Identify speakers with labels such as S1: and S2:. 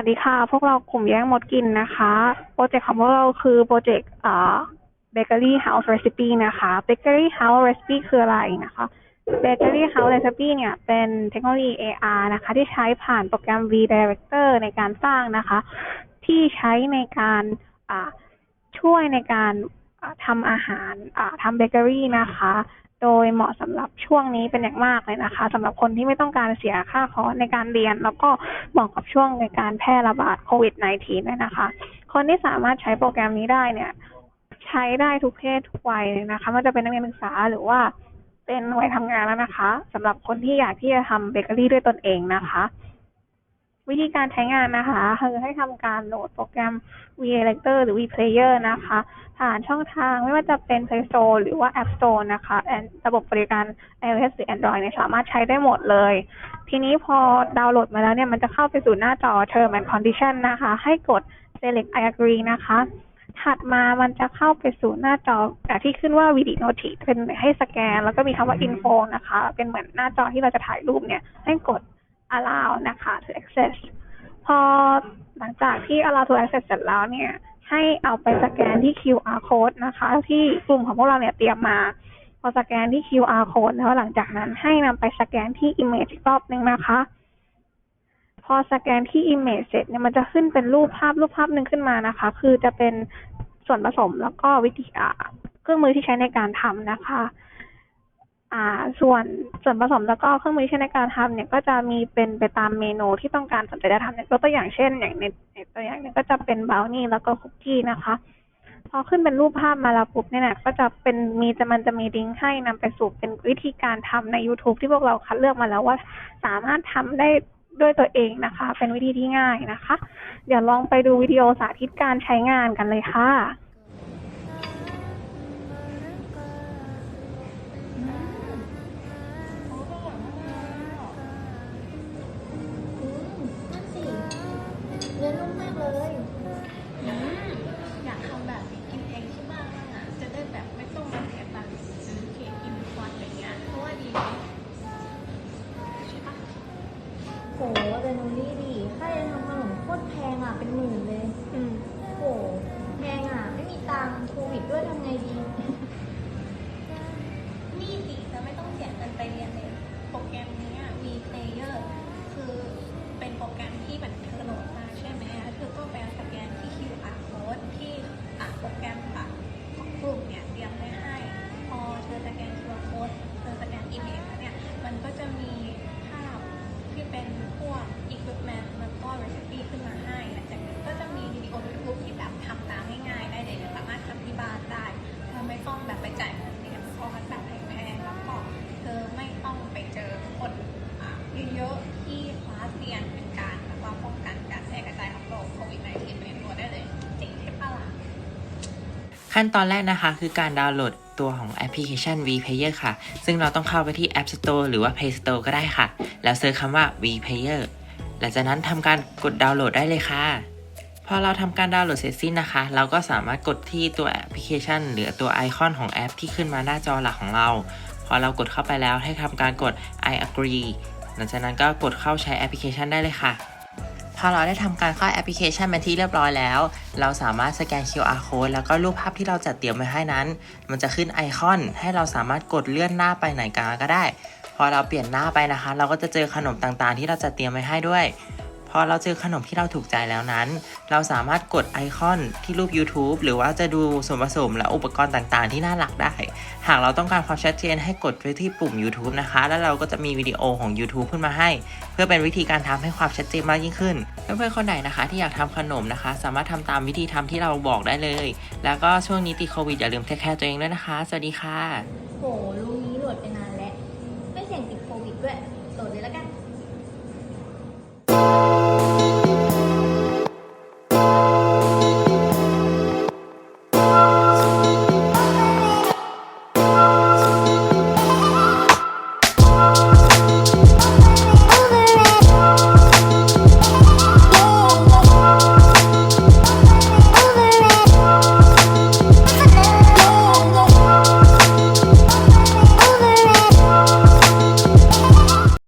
S1: วัสดีค่ะ พวกเรากลุ่มแย่งมดกินนะคะ โปรเจกต์ของพวกเราคือโปรเจกต์อ่า Bakery House Recipe นะคะ Bakery House Recipe คืออะไรนะคะ Bakery House Recipe เนี่ย เป็นเทคโนโลยี AR นะคะ ที่ใช้ผ่านโปรแกรม VDirector ในการสร้างนะคะ ที่ใช้ในการช่วยในการทำอาหารทำเบเกอรี่นะคะ โดยเหมาะสำหรับช่วงนี้เป็นอย่างมากเลยนะคะสำหรับคนที่ไม่ต้องการเสียค่าคอร์สในการเรียน แล้วก็เหมาะกับช่วงในการแพร่ระบาดโควิด -19 ด้วยนะคะ คนที่สามารถใช้โปรแกรมนี้ได้เนี่ยใช้ได้ทุกเพศทุกวัยเลยนะคะไม่ว่าจะเป็นนักเรียนศึกษาหรือว่าเป็นวัยทำงานแล้วนะคะสำหรับคนที่อยากที่จะทำเบเกอรี่ด้วยตนเองนะคะ วิธีการใช้งานนะคะคือให้ทำการโหลดโปรแกรม VLector หรือ VPlayer นะคะ ผ่านช่องทางไม่ว่าจะเป็น Play Store หรือว่า App Store นะคะแระบบบริการ iOS หรือ Android เนี่ยสามารถใช้ได้หมดเลย ทีนี้พอดาวน์โหลดมาแล้วเนี่ยมันจะเข้าไปสู่หน้าจอ Term and Condition นะคะ ให้กด Select I agree นะคะถัดมามันจะเข้าไปสู่หน้าจอแบบที่ขึ้นว่า Video Notice เป็นให้สแกน แล้วก็มีคำว่า Info นะคะ เป็นเหมือนหน้าจอที่เราจะถ่ายรูปเนี่ย ให้กด allow นะคะ to access พอหลังจากที่ allow to access เสร็จแล้วเนี่ย ให้เอาไปสแกนที่ QR code นะคะ ที่กลุ่มของพวกเราเนี่ยเตรียมมา พอสแกนที่ QR code แล้วหลังจากนั้นให้นำไปสแกนที่ image อีกรอบหนึ่งนะคะ พอสแกนที่ image เสร็จเนี่ยมันจะขึ้นเป็นรูปภาพรูปภาพหนึ่งขึ้นมานะคะ คือจะเป็นส่วนผสมแล้วก็วิธีเครื่องมือที่ใช้ในการทำนะคะ อ่าส่วนส่วนผสมแล้วก็เครื่องมือที่ใช้ในการทำเนี่ยก็จะมีเป็นไปตามเมนูที่ต้องการสนใจจะทำเนี่ยยกตัวอย่างเช่น อย่างในในตัวอย่างเนี่ยก็จะเป็นบราวนี่แล้วก็คุกกี้นะคะ พอขึ้นเป็นรูปภาพมาแล้วปุ๊บเนี่ยนะก็จะเป็นมีจะมันจะมีลิงก์ให้นำไปสู่เป็นวิธีการทำใน YouTube ที่พวกเราคัดเลือกมาแล้วว่าสามารถทำได้ด้วยตัวเองนะคะ เป็นวิธีที่ง่ายนะคะ เดี๋ยวลองไปดูวิดีโอสาธิตการใช้งานกันเลยค่ะ
S2: แต่นูนี่ดิ
S3: ค่าจะทำขนมโคตรแพงอะ เป็นหมื่นเลย
S1: อืม
S3: โหแพงอะ ไม่มีตังค์โควิดด้วยทำไงดี
S2: นี่สิจะไม่ต้องเสียเงินไปเรียนเลย โปรแกรมนี้อะมี Player คือเป็นโปรแกรมที่แบบเธอโหลดม ขั้นตอนแรกนะคะคื
S4: อการดาวน์โหลดตัวของแอปพลิเคชัน VPlayer ค่ะ ซึ่งเราต้องเข้าไปที่ App Store หรือว่า Play Store ก็ได้ค่ะ แล้วเซิร์ชคำว่า VPlayer หลังจากนั้นทำการกดดาวน์โหลดได้เลยค่ะ พอเราทำการดาวน์โหลดเสร็จสิ้นนะคะ เราก็สามารถกดที่ตัวแอปพลิเคชัน หรือตัวไอคอนของแอปที่ขึ้นมาหน้าจอหลักของเรา พอเรากดเข้าไปแล้วให้ทำการกด I agree หลังจากนั้นก็กดเข้าใช้แอปพลิเคชันได้เลยค่ะ พอเราได้ทำการเข้าแอปพลิเคชันเป็นที่เรียบร้อยแล้ว เราสามารถสแกน QR code แล้วก็รูปภาพที่เราจัดเตรียมไว้ให้นั้น มันจะขึ้นไอคอนให้เราสามารถกดเลื่อนหน้าไปไหนกันก็ได้ พอเราเปลี่ยนหน้าไปนะคะ เราก็จะเจอขนมต่างๆ ที่เราจัดเตรียมไว้ให้ด้วย พอเราเจอขนมที่เราถูกใจแล้วนั้น เราสามารถกดไอคอนที่รูป YouTube หรือว่าจะดูส่วนผสมและอุปกรณ์ต่างๆ ที่น่ารักได้ หากเราต้องการความชัดเจนให้กดไปที่ปุ่ม YouTube นะคะ แล้วเราก็จะมีวิดีโอของ YouTube ขึ้นมาให้ เพื่อเป็นวิธีการทำให้ความชัดเจนมากยิ่งขึ้น เพื่อนๆคนไหนนะคะ ที่อยากทำขนมนะคะ สามารถทำตามวิธีทำที่เราบอกได้เลย แล้วก็ช่วงนี้ติดโควิดอย่าลืมแคร์ตัวเองด้วยนะคะ สวัสดีค่ะ
S3: โห